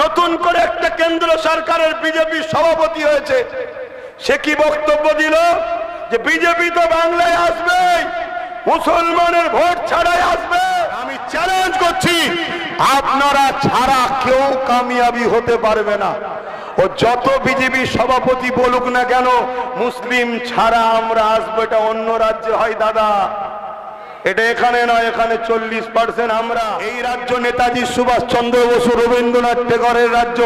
নতুন করে একটা কেন্দ্র সরকারের বিজেপি সভাপতি হয়েছে। সে কি বক্তব্য দিল? যে বিজেপি তো বাংলায় আসবে, মুসলমানের ভোট ছাড়াই আসবে। আমি চ্যালেঞ্জ করছি, আপনারা ছাড়া কেউ কামিয়াবি হতে পারবে না। ও যত বিজেপি সভাপতি বলুক না কেন, মুসলিম ছাড়া আমরা আসব, এটা অন্য রাজ্যে হয় দাদা। এটা এখানে নয়, এখানে চল্লিশ পার্সেন্ট আমরা। এই রাজ্য নেতাজি সুভাষ চন্দ্র বসু রবীন্দ্রনাথ টেগরের রাজ্য,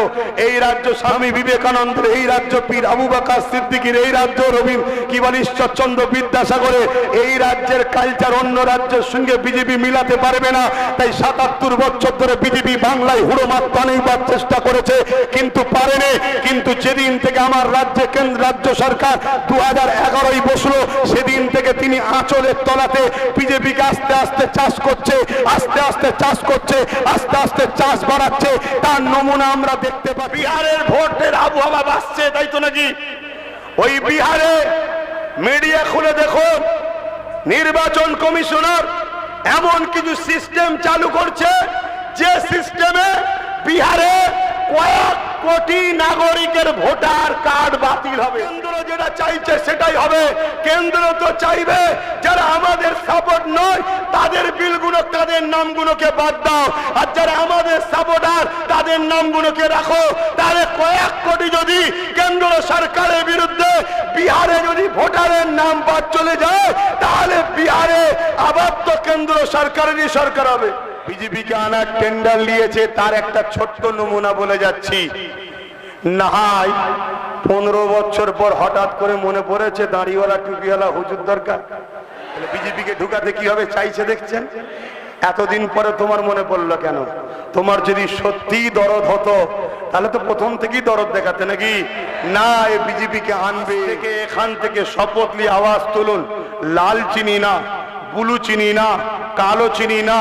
এই রাজ্য স্বামী বিবেকানন্দের, এই রাজ্য পীর আবু বাকার সিদ্দিকির, এই রাজ্য রবীন্দ্র কি বলে ঈশ্বরচন্দ্র বিদ্যাসাগরের, এই রাজ্যের কালচার অন্য রাজ্যের সঙ্গে বিজেপি মিলাতে পারবে না। তাই সাতাত্তর বছর ধরে বিজেপি বাংলায় হুড়ো মাত্রা নেইবার চেষ্টা করেছে, কিন্তু পারেনি। কিন্তু যেদিন থেকে আমার রাজ্যে কেন্দ্র, রাজ্য সরকার দু হাজার এগারোই বসল, সেদিন থেকে তিনি আঁচলের তলাতে বিজেপিকে আস্তে আস্তে চাষ করছে, আস্তে আস্তে চাষ করছে, আস্তে আস্তে চাষ বাড়াচ্ছে, তার নমুনা আমরা দেখতে পাই বিহারের ভোটের আবহাওয়া বাড়ছে তাই তো নাকি? ওই বিহারে মিডিয়া খুলে দেখুন, নির্বাচন কমিশনার এমন কিছু সিস্টেম চালু করছে, যে সিস্টেমে বিহারে কয়েক কোটি নাগরিকের ভোটার কার্ড বাতিল হবে। কেন্দ্র যেটা চাইছে সেটাই হবে। কেন্দ্র তো চাইবে, যারা আমাদের সাপোর্ট নয়, তাদের বিলগুলো, তাদের নামগুলোকে বাদ দাও। আর যারা আমাদের সাপোর্টার তাদের নামগুলোকে রাখো। তাহলে কয়েক কোটি যদি কেন্দ্র সরকারের বিরুদ্ধে বিহারে যদি ভোটারের নাম বাদ চলে যায়, তাহলে বিহারে আবার তো কেন্দ্র সরকারেরই সরকার হবে। বিজেপিকে আনার টেন্ডার নিয়েছে, তার একটা ছোট্ট নমুনা বলে যাচ্ছি। নাহাই, পনেরো বছর পর হঠাৎ করে মনে পড়েছে দাঁড়িওয়ালা, টুপিওয়ালা হুজুর দরকার। বিজেপিকে ঢুকাতে কি হবে চাইছে দেখছেন? এতদিন পরে তোমার মনে পড়ল কেন? তোমার যদি সত্যি দরদ হতো, তাহলে তো প্রথম থেকেই দরদ দেখাতে নাকি? না, এ বিজেপিকে আনবে। এখান থেকে শপথ নিয়ে আওয়াজ তুলুন। লাল চিনি না, বুলু চিনি না, কালো চিনি না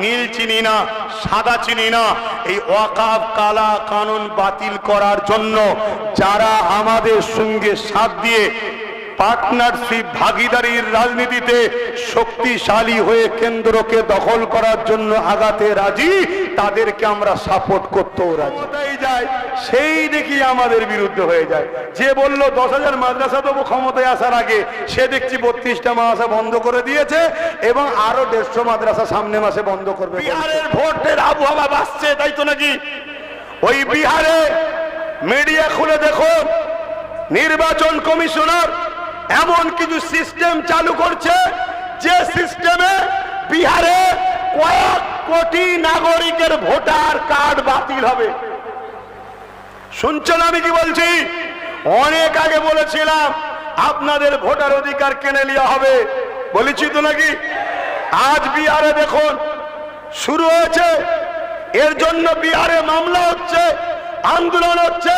নীল চিনি না, সাদা চিনি না। এই ওয়াকাব কালা কানুন বাতিল করার জন্য যারা আমাদের সঙ্গে সাথ দিয়ে পার্টনারশিপ ভাগিদারির রাজনীতিতে শক্তিশালী হয়ে কেন্দ্রকে দখল করার জন্য আগাতে রাজি, তাদেরকে আমরা সাপোর্ট করতেও রাজি। যায় সেই দেখি আমাদের বিরুদ্ধে হয়ে যায়। যে বলল, দশ হাজার মাদ্রাসা দেবো ক্ষমতায় আসার আগে, সে দেখছি বত্রিশটা মাদ্রাসা বন্ধ করে দিয়েছে এবং আরও দেড়শো মাদ্রাসা সামনে মাসে বন্ধ করবে। বিহারের ভোটের আবহাওয়া বাড়ছে, তাই তো নাকি? ওই বিহারে মিডিয়া খুলে দেখুন নির্বাচন কমিশনার এমন কিছু সিস্টেম চালু করছে যে সিস্টেমে বিহারে কয়েক কোটি নাগরিকের ভোটার কার্ড বাতিল হবে। শুনছেন আমি কি বলছি? অনেক আগে বলেছিলাম, আপনাদের ভোটার অধিকার কেনে নেওয়া হবে। বলেছি তো নাকি? আজ বিহারে দেখুন, শুরু হয়েছে। এর জন্য বিহারে মামলা হচ্ছে, আন্দোলন হচ্ছে।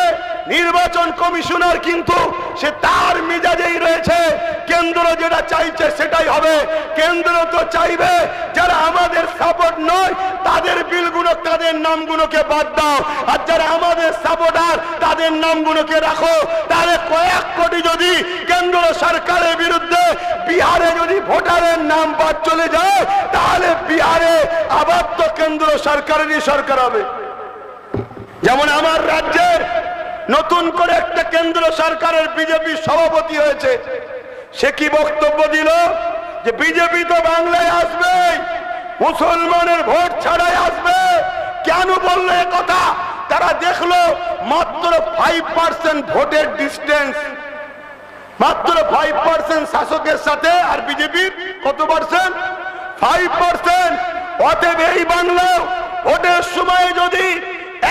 নির্বাচন কমিশনার কিন্তু সে তার মেজাজেই রয়েছে। কেন্দ্র যেটা চাইছে সেটাই হবে। কেন্দ্র তো চাইবে যারা আমাদের সাপোর্ট নয়, তাদের বিলগুলো, তাদের নামগুলোকে বাদ দাও। আর যারা আমাদের সাপোর্টার তাদের নামগুলোকে রাখো। তাহলে কয়েক কোটি যদি কেন্দ্র সরকারের বিরুদ্ধে বিহারে যদি ভোটারের নাম বাদ চলে যায়, তাহলে বিহারে আবার তো কেন্দ্র সরকারেরই সরকার হবে। যেমন আমার রাজ্যের নতুন করে একটা কেন্দ্র সরকারের বিজেপি সভাপতি হয়েছে। সে কি বক্তব্য দিল? যে বিজেপি তো বাংলায় আসবে, মুসলমানের ভোট ছাড়াই আসবে। কেন বলল কথা? তারা দেখল মাত্র ফাইভ পার্সেন্ট ভোটের ডিস্টেন্স মাত্র ফাইভ পার্সেন্ট শাসকের সাথে আর বিজেপির কত পার্সেন্ট ফাইভ পার্সেন্ট অতএব এই বাংলা ভোটের সময় যদি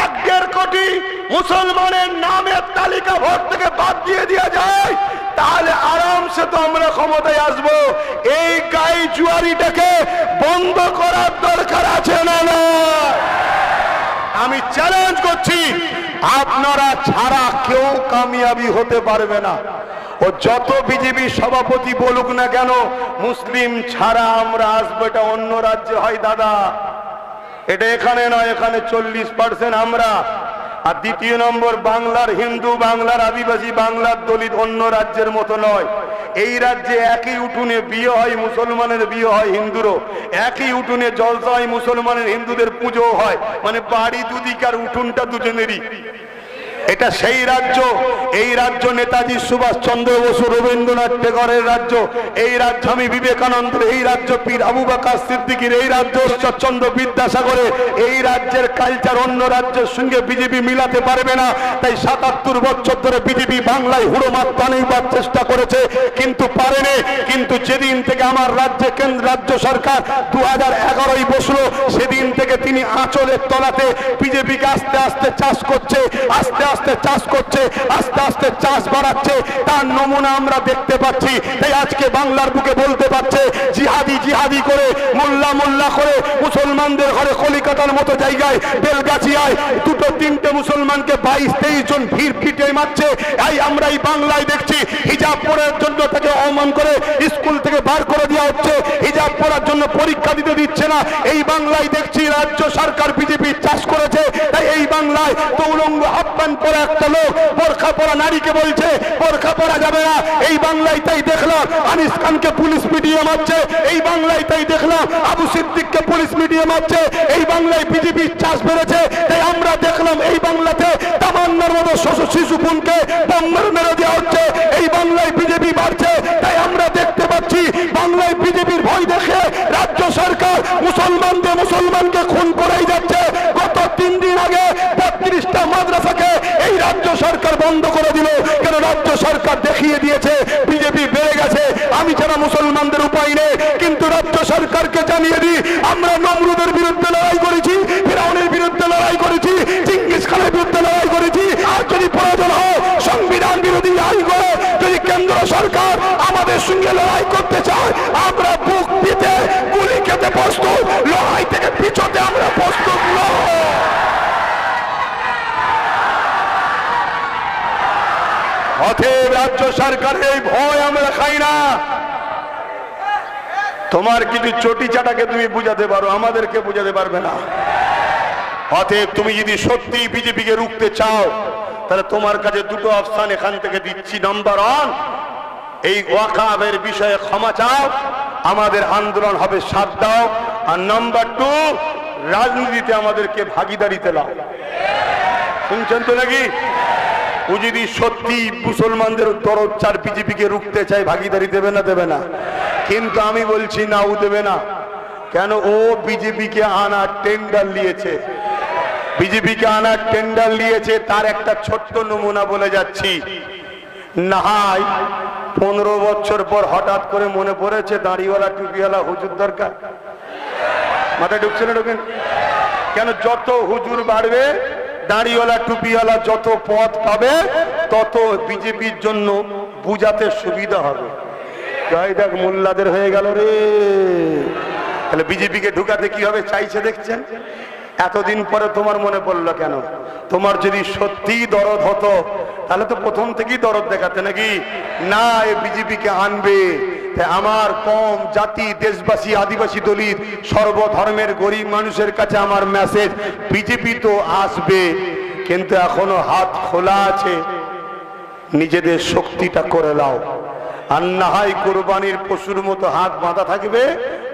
এক দেড় কোটি মুসলমানের নামের তালিকা ভোট থেকে বাদ দিয়ে দেওয়া যায়, তাহলে আরামসে তো আমরা ক্ষমতায় আসব। এই গাই জুয়ারিটাকে বন্ধ করার দরকার আছে না না আমি চ্যালেঞ্জ করছি, আপনারা ছাড়া কেউ কামিয়াবি হতে পারবে না। ও যত বিজেপি সভাপতি বলুক না কেন, মুসলিম ছাড়া আমরা আসব, এটা অন্য রাজ্যে হয় দাদা। এটা এখানে নয়, এখানে চল্লিশ পার্সেন্ট আমরা। আর দ্বিতীয় নম্বর, বাংলার হিন্দু, বাংলার আদিবাসী, বাংলার দলিত অন্য রাজ্যের মতো নয়। এই রাজ্যে একই উঠুনে বিয়ে হয় মুসলমানের, বিয়ে হয় হিন্দুরও। একই উঠুনে জলসা হয় মুসলমানের হিন্দুদের পুজো হয়। মানে বাড়ি দুদিকার উঠুনটা দুজনেরই। এটা সেই রাজ্য, এই রাজ্য নেতাজি সুভাষ চন্দ্র বসু রবীন্দ্রনাথ টেগরের রাজ্য, এই রাজ্য আমি বিবেকানন্দের, এই রাজ্য পীর আবু বাকার সিদ্দিকির, এই রাজ্য ঈশ্বরচন্দ্র বিদ্যাসাগরের, এই রাজ্যের কালচার অন্য রাজ্যের সঙ্গে বিজেপি মিলাতে পারবে না। তাই সাতাত্তর বছর ধরে বিজেপি বাংলায় হুড়ো মাত্রা নেইবার চেষ্টা করেছে, কিন্তু পারেনি। কিন্তু যেদিন থেকে আমার রাজ্যে কেন্দ্র, রাজ্য সরকার দু হাজার এগারোই বসল, সেদিন থেকে তিনি আঁচলের তলাতে বিজেপিকে আস্তে আস্তে চাষ করছে, আস্তে আস্তে চাষ করছে, আস্তে আস্তে চাষ বাড়াচ্ছে, তার নমুনা আমরা দেখতে পাচ্ছি। তাই আজকে বাংলার বুকে বলতে পারছে, জিহাদি জিহাদি করে, মোল্লা মোল্লা করে, মুসলমানদের ঘরে কলিকাতার মতো জায়গায়, বেলগাছিয়ায়, দুটো তিনটে মুসলমানকে বাইশ তেইশ জন ভিড় পিটে মারছে। এই আমরা এই বাংলায় দেখছি, হিজাব পড়ার জন্য তাকে অমান করে স্কুল থেকে বার করে দেওয়া হচ্ছে। পড়ার জন্য পরীক্ষা দিতে দিচ্ছে না। এই বাংলায় দেখছি রাজ্য সরকার বিজেপি চাষ করেছে। তাই এই বাংলায় তৌলঙ্গ আহ্বান পরা একটা লোক বোরখা পরা নারীকে বলছে বোরখা পরা যাবে না। এই বাংলায় তাই দেখলাম আনিস খানকে পুলিশ মিডিয়া মারছে। এই বাংলায় তাই দেখলাম আবু সিদ্দিককে পুলিশ মিডিয়া মারছে। এই বাংলায় বিজেপি চাষ বেড়েছে। তাই আমরা দেখলাম এই বাংলাতে তামান্নার মতো শিশু বোনকে বম্বের মেরে দেওয়া হচ্ছে। এই বাংলায় বিজেপি বাড়ছে। তাই আমরা দেখতে পাচ্ছি বাংলায় বিজেপির ভয় দেখে মুসলমানদের মুসলমানকে খুন করেই যাচ্ছে। গত তিন দিন আগে বত্রিশটা মাদ্রাসাকে এই রাজ্য সরকার বন্ধ করে দিল। কেন রাজ্য সরকার দেখিয়ে দিয়েছে, বিজেপি বেড়ে গেছে। আমি ছাড়া মুসলমানদের উপায় নেই। কিন্তু রাজ্য সরকারকে জানিয়ে দিই, আমরা নমরুদের বিরুদ্ধে লড়াই করেছি ফিরাউনের বিরুদ্ধে লড়াই করেছি চিঙ্গিস খানের বিরুদ্ধে লড়াই করেছি আর যদি প্রয়োজন হয় সংবিধান বিরোধী আইন করে যদি কেন্দ্র সরকার আমাদের সঙ্গে লড়াই করতে চায় আমরা বুক দিতে গুলি খেতে প্রস্তুত লড়াই পিছোতে আমরা প্রস্তুত নয় অতএব রাজ্য সরকারের এই ভয় আমরা খাই না তোমার কিছু চটি চাটাকে তুমি বুঝাতে পারো, আমাদেরকে বুঝাতে পারবে না। অতএব তুমি যদি সত্যি রুখতে চাও, তাহলে তোমার কাছে দুটো অপশন এখান থেকে দিচ্ছি। নাম্বার ওয়ান এই ওয়াকাবের বিষয়ে ক্ষমা চাও, আমাদের আন্দোলন হবে সাথ দাও। আর নাম্বার টু রাজনীতিতে আমাদেরকে ভাগিদারিতে লাও শুনছেন তো নাকি? ও যদি সত্যি মুসলমানদের দরদ চার বিজেপিকে রুখতে চায়, ভাগিদারি দেবে না দেবে না। কিন্তু আমি বলছি, না, ও দেবে না। কেন? ও বিজেপিকে আনার টেন্ডার নিয়েছে। বিজেপিকে আনার টেন্ডার নিয়েছে, তার একটা ছোট্ট নমুনা বলে যাচ্ছি। নাহাই, পনেরো বছর পর হঠাৎ করে মনে পড়েছে, দাড়িওয়ালা টুপিওয়ালা হুজুর দরকার। মাথায় ঢুকছে না ঢুকেন? কেন যত হুজুর বাড়বে, দাড়িওয়ালা, টুপিওয়ালা যত পদ পাবে, তত বিজেপির জন্য বুঝাতে সুবিধা হবে। দেখ, মোল্লাদের হয়ে গেল রে। তাহলে বিজেপিকে ঢুকাতে কি হবে চাইছে দেখছেন? এতদিন পরে তোমার মনে পড়ল কেন? তোমার যদি সত্যি দরদ হতো, তাহলে তো প্রথম থেকেই দরদ দেখাতে নাকি? না, এ বিজেপিকে আনবে। আমার কম জাতি, দেশবাসী, আদিবাসী দলিত, সর্বধর্মের গরিব মানুষের কাছে আমার মেসেজ বিজেপি তো আসবে, কিন্তু এখনও হাত খোলা আছে। নিজেদের শক্তিটা করে লাও আর না হয় কোরবানির পশুর মতো হাত বাঁধা থাকবে,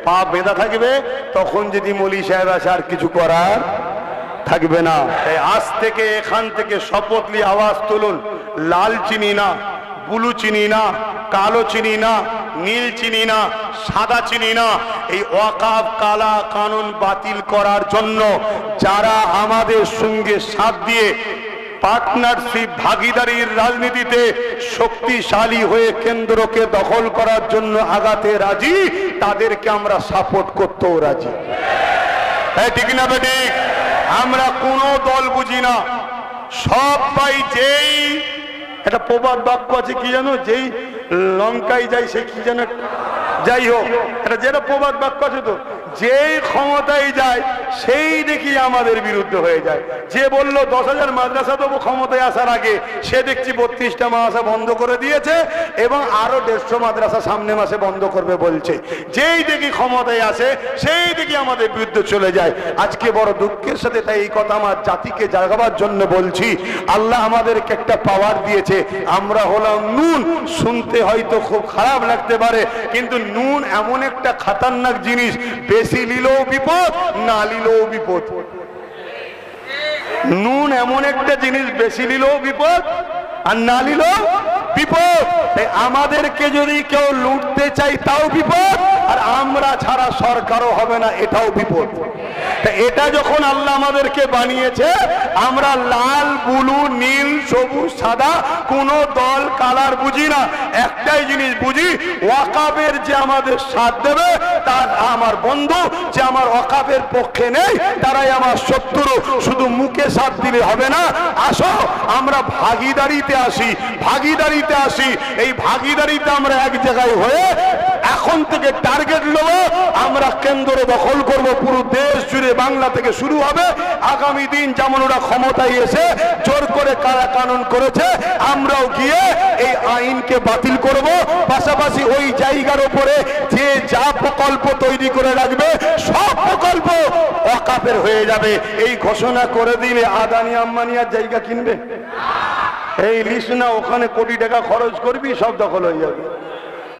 পা বেঁধা থাকবে, তখন যদি মলি সাহেব আসে আর কিছু করার থাকবে না। তাই আজ থেকে এখান থেকে শপথ নিয়ে আওয়াজ তুলুন। লাল চিনি না, বুলু চিনি না, কালো চিনি না নীল চিনি না, সাদা চিনি না। এই ওয়াকাব কালা কানুন বাতিল করার জন্য যারা আমাদের সঙ্গে সাথ দিয়ে পার্টনারশিপ ভাগিদারির রাজনীতিতে শক্তিশালী হয়ে কেন্দ্রকে দখল করার জন্য আগাতে রাজি, তাদেরকে আমরা সাপোর্ট করতেও রাজি। হ্যাঁ ঠিক না বেঠিক আমরা কোনো দল বুঝি না। সবাই যেই একটা প্রবাদ বাক্য আছে কি জানো? যেই লঙ্কায় যাই, সে কি যেন যাই হোক, এটা যেটা প্রবাদ বাক্য আছে তো। যেই ক্ষমতায় যায় সেই দেখি আমাদের বিরুদ্ধে হয়ে যায়। যে বলল, দশ হাজার মাদ্রাসা দেবো ক্ষমতায় আসার আগে সে দেখছি বত্রিশটা মাদ্রাসা বন্ধ করে দিয়েছে এবং আরও দেড়শো মাদ্রাসা সামনে মাসে বন্ধ করবে বলছে। যেই দেখি ক্ষমতায় আসে, সেই দেখি আমাদের বিরুদ্ধে চলে যায়। আজকে বড় দুঃখের সাথে তাই এই কথা আমার জাতিকে জাগাবার জন্য বলছি, আল্লাহ আমাদেরকে একটা পাওয়ার দিয়েছে। আমরা হলাম নুন, শুনতে হয়তো খুব খারাপ লাগতে পারে, কিন্তু নুন এমন একটা খাতারনাক জিনিস, বেশি নিলেও বিপদ, না নিলেও বিপদ। নুন এমন একটা জিনিস বেশি নিলেও বিপদ আর না নিলেও আমাদেরকে যদি কেউ লুটতে চাই তাও বিপদ। আর আমরা ছাড়া সরকারও হবে না, এটাও বিপদ। এটা যখন আল্লাহ আমাদেরকে বানিয়েছে, আমরা লাল, বুলু, নীল, সবুজ, সাদা, কোন দল, কালার বুঝি না। একটাই জিনিস বুঝি, ওয়াকাবের যে আমাদের সাথ দেবে, তার আমার বন্ধু, যে আমার ওয়াকাবের পক্ষে নেই, তারাই আমার শত্রু। শুধু মুখে সাথ দিলে হবে না। আসো, আমরা ভাগিদারিতে আসি ভাগিদারিতে আসি। এই ভাগিদারিতে আমরা এক জায়গায় হয়ে এখন থেকে টার্গেট নেব। আমরা কেন্দ্র দখল করব। পুরো দেশ জুড়ে বাংলা থেকে শুরু হবে। আগামী দিন যেমন ওরা ক্ষমতায় এসে জোর করে কারা কানুন করেছে, আমরাও গিয়ে এই আইনকে বাতিল করব। পাশাপাশি ওই জায়গার উপরে যে যা প্রকল্প তৈরি করে রাখবে, সব প্রকল্প অকাপের হয়ে যাবে। এই ঘোষণা করে দিলে আদানি আম্বানিয়ার জায়গা কিনবে? এই লিস্ট না ওখানে কোটি টাকা খরচ করবি সব দখল হয়ে যাবে।